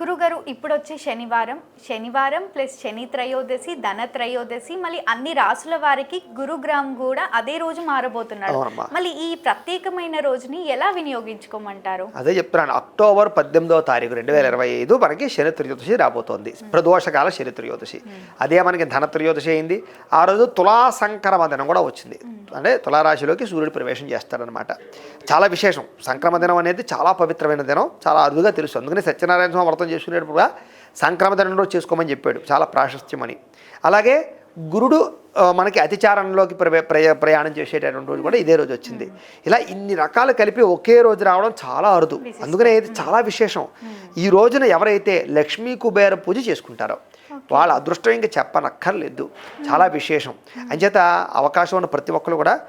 గురుగారు ఇప్పుడు వచ్చే శనివారం. శనివారం ప్లస్ శని త్రయోదశి ధన త్రయోదశి మళ్ళీ అన్ని రాసుల వారికి గురుగ్రామ్ కూడా అదే రోజు మారబోతున్నాడు. మళ్ళీ ఈ ప్రత్యేకమైన రోజుని ఎలా వినియోగించుకోమంటారు? అదే చెప్తున్నాను. అక్టోబర్ పద్దెనిమిదవ తారీఖు రెండు వేల ఇరవై ఐదు మనకి శని త్రయోదశి రాబోతోంది. ప్రదోషకాల శని త్రయోదశి. అదే మనకి ధన త్రయోదశి అయింది. ఆ రోజు తులా సంక్రమ దినం కూడా వచ్చింది. అంటే తులారాశిలోకి సూర్యుడు ప్రవేశం చేస్తాడనమాట. చాలా విశేషం. సంక్రమ దినం అనేది చాలా పవిత్రమైన దినం. చాలా అరుదుగా తెలుసు. అందుకని సత్యనారాయణ స్వామి వ్రతం చేసుకునేటప్పుడు కూడా సంక్రమ దినం రోజు చేసుకోమని చెప్పాడు. చాలా ప్రాశస్త్యమని. అలాగే గురుడు మనకి అతిచారంలోకి ప్రవే- ప్రయ ప్రయాణం చేసేటటువంటి రోజు కూడా ఇదే రోజు వచ్చింది. ఇలా ఇన్ని రకాలు కలిపి ఒకే రోజు రావడం చాలా అరుదు. అందుకనే ఇది చాలా విశేషం. ఈ రోజున ఎవరైతే లక్ష్మీ కుబేర పూజ చేసుకుంటారో వాళ్ళ అదృష్టం ఇంకా చెప్పనక్కర్లేదు. చాలా విశేషం. అంచేత అవకాశం ఉన్న ప్రతి ఒక్కరు కూడా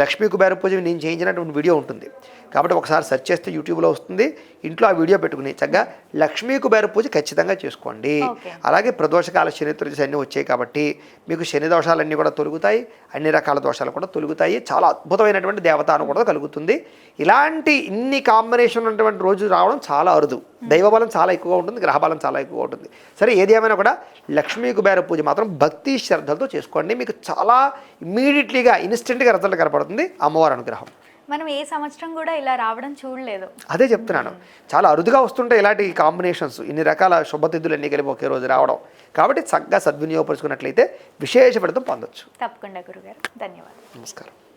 లక్ష్మీ కుబేర పూజ నేను చేయించినటువంటి వీడియో ఉంటుంది. కాబట్టి ఒకసారి సెర్చ్ చేస్తే యూట్యూబ్లో వస్తుంది. ఇంట్లో ఆ వీడియో పెట్టుకుని చక్కగా లక్ష్మీ కుబేర పూజ ఖచ్చితంగా చేసుకోండి. అలాగే ప్రదోషకాల శని త్రయోదశి అన్నీ వచ్చాయి కాబట్టి మీకు శని దోషాలన్నీ కూడా తొలుగుతాయి. అన్ని రకాల దోషాలు కూడా తొలుగుతాయి. చాలా అద్భుతమైనటువంటి దేవతాను కూడా కలుగుతుంది. ఇలాంటి ఇన్ని కాంబినేషన్ ఉన్నటువంటి రోజు రావడం చాలా అరుదు. దైవబలం చాలా ఎక్కువగా ఉంటుంది. గ్రహబలం చాలా ఎక్కువగా ఉంటుంది. సరే ఏది ఏమైనా కూడా లక్ష్మీ కుబేర పూజ మాత్రం భక్తి శ్రద్ధలతో చేసుకోండి. మీకు చాలా ఇమ్మీడియట్లీగా ఇన్స్టెంట్గా రిజల్ట్ కనపడుతుంది అమ్మవారి అనుగ్రహం. మనం ఏ సంవత్సరం కూడా ఇలా రావడం చూడలేదు. అదే చెప్తున్నాను. చాలా అరుదుగా వస్తుంటాయి ఇలాంటి కాంబినేషన్స్. ఇన్ని రకాల శుభతిథులు ఎన్ని కలిపి ఒకే రోజు రావడం. కాబట్టి చక్కగా సద్వినియోగపరుచుకున్నట్లయితే విశేష ఫలితం పొందొచ్చు. తప్పకుండా గురుగారు. ధన్యవాదాలు. నమస్కారం.